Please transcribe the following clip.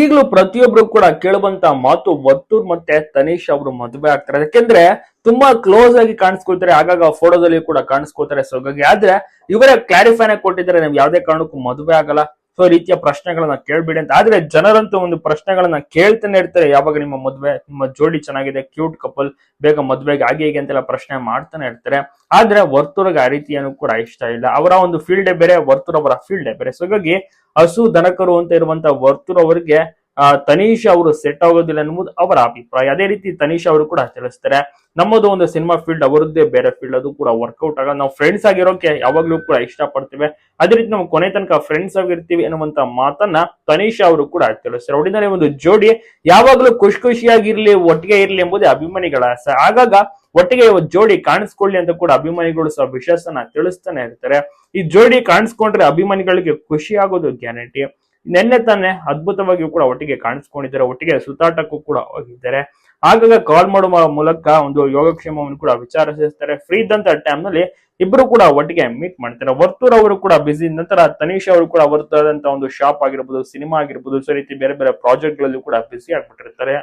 ಈಗಲೂ ಪ್ರತಿಯೊಬ್ರು ಕೂಡ ಕೇಳುವಂತ ಮಾತು ವತ್ತೂರ್ ಮತ್ತೆ ತನೀಶ್ ಅವರು ಮದುವೆ ಆಗ್ತಾರೆ. ಯಾಕೆಂದ್ರೆ ತುಂಬಾ ಕ್ಲೋಸ್ ಆಗಿ ಕಾಣಿಸ್ಕೊಳ್ತಾರೆ. ಆಗಾಗ ಫೋಟೋದಲ್ಲಿ ಕೂಡ ಕಾಣಿಸ್ಕೊಳ್ತಾರೆ ಸೊ ಹಾಗಾಗಿ ಆದ್ರೆ ಇವರೇ ಕ್ಲಾರಿಫೈನ ಕೊಟ್ಟಿದ್ದಾರೆ. ನಾವು ಯಾವ್ದೇ ಕಾರಣಕ್ಕೂ ಮದುವೆ ಆಗಲ್ಲ. ಸೊ ರೀತಿಯ ಪ್ರಶ್ನೆಗಳನ್ನ ಕೇಳ್ಬಿಡಿ ಅಂತ. ಆದ್ರೆ ಜನರಂತೂ ಒಂದು ಪ್ರಶ್ನೆಗಳನ್ನ ಕೇಳ್ತಾನೆ ಇರ್ತಾರೆ. ಯಾವಾಗ ನಿಮ್ಮ ಮದುವೆ ನಿಮ್ಮ ಜೋಡಿ ಚೆನ್ನಾಗಿದೆ ಕ್ಯೂಟ್ ಕಪಲ್ ಬೇಗ ಮದ್ವೆಗೆ ಹಾಗೆ ಹೀಗೆ ಅಂತೆಲ್ಲ ಪ್ರಶ್ನೆ ಮಾಡ್ತಾನೆ ಇರ್ತಾರೆ. ಆದ್ರೆ ವರ್ತೂರ್ಗೆ ಆ ರೀತಿಯನ್ನು ಕೂಡ ಇಷ್ಟ ಇಲ್ಲ. ಅವರ ಒಂದು ಫೀಲ್ಡೇ ಬೇರೆ ವರ್ತೂರ್ ಅವರ ಫೀಲ್ಡೇ ಬೇರೆ. ಸೊ ಹಾಗಾಗಿ ಹಸು ದನಕರು ಅಂತ ಇರುವಂತ ವರ್ತೂರ್ ಅವರಿಗೆ ಆ, ತನೀಶ್ ಅವರು ಸೆಟ್ ಆಗೋದಿಲ್ಲ ಎನ್ನುವುದು ಅವರ ಅಭಿಪ್ರಾಯ. ಅದೇ ರೀತಿ ತನೀಶ್ ಅವರು ಕೂಡ ತಿಳಿಸ್ತಾರೆ ನಮ್ಮದು ಒಂದು ಸಿನಿಮಾ ಫೀಲ್ಡ್ ಅವರದ್ದೇ ಬೇರೆ ಫೀಲ್ಡ್ ಅದು ಕೂಡ ವರ್ಕೌಟ್ ಆಗ ನಾವು ಫ್ರೆಂಡ್ಸ್ ಆಗಿರೋಕೆ ಯಾವಾಗ್ಲೂ ಕೂಡ ಇಷ್ಟಪಡ್ತೇವೆ. ಅದೇ ರೀತಿ ನಾವು ಕೊನೆ ತನಕ ಫ್ರೆಂಡ್ಸ್ ಆಗಿರ್ತೀವಿ ಅನ್ನುವಂತ ಮಾತನ್ನ ತನೀಶ್ ಅವರು ಕೂಡ ತಿಳಿಸ್ತಾರೆ ಒಟ್ಟಿನಲ್ಲಿ ಒಂದು ಜೋಡಿ, ಯಾವಾಗ್ಲೂ ಖುಷಿ ಖುಷಿಯಾಗಿರ್ಲಿ, ಒಟ್ಟಿಗೆ ಇರ್ಲಿ ಎಂಬುದೇ ಅಭಿಮಾನಿಗಳ ಆಸೆ. ಆಗಾಗ ಒಟ್ಟಿಗೆ ಜೋಡಿ ಕಾಣಿಸ್ಕೊಳ್ಳಿ ಅಂತ ಕೂಡ ಅಭಿಮಾನಿಗಳು ಸಹ ವಿಶ್ವಾಸನ ತಿಳಿಸ್ತಾನೆ ಇರ್ತಾರೆ. ಈ ಜೋಡಿ ಕಾಣಿಸ್ಕೊಂಡ್ರೆ ಅಭಿಮಾನಿಗಳಿಗೆ ಖುಷಿ ಆಗೋದು ಗ್ಯಾರಂಟಿ. ನಿನ್ನೆ ತಾನೆ ಅದ್ಭುತವಾಗಿಯೂ ಕೂಡ ಒಟ್ಟಿಗೆ ಕಾಣಿಸ್ಕೊಂಡಿದ್ದಾರೆ, ಒಟ್ಟಿಗೆ ಸುತ್ತಾಟಕ್ಕೂ ಕೂಡ ಹೋಗಿದ್ದಾರೆ. ಆಗಾಗ ಕಾಲ್ ಮಾಡುವ ಮೂಲಕ ಒಂದು ಯೋಗಕ್ಷೇಮವನ್ನು ಕೂಡ ವಿಚಾರಿಸ್ತಾರೆ ಫ್ರೀ ಇದ್ದಂತ ಟೈಮ್ನಲ್ಲಿ ಇಬ್ರು ಕೂಡ ಒಟ್ಟಿಗೆ ಮೀಟ್ ಮಾಡ್ತಾರೆ. ವರ್ತೂರ್ ಅವರು ಕೂಡ ಬಿಸಿ ನಂತರ ತನೀಶ್ ಅವರು ಕೂಡ ಅವರದಾದಂತ ಒಂದು ಶಾಪ್ ಆಗಿರ್ಬೋದು ಸಿನಿಮಾ ಆಗಿರ್ಬೋದು, ಸೊ ರೀತಿ ಬೇರೆ ಬೇರೆ ಪ್ರಾಜೆಕ್ಟ್ ಗಳಲ್ಲೂ ಕೂಡ ಬಿಸಿ ಆಗ್ಬಿಟ್ಟಿರ್ತಾರೆ.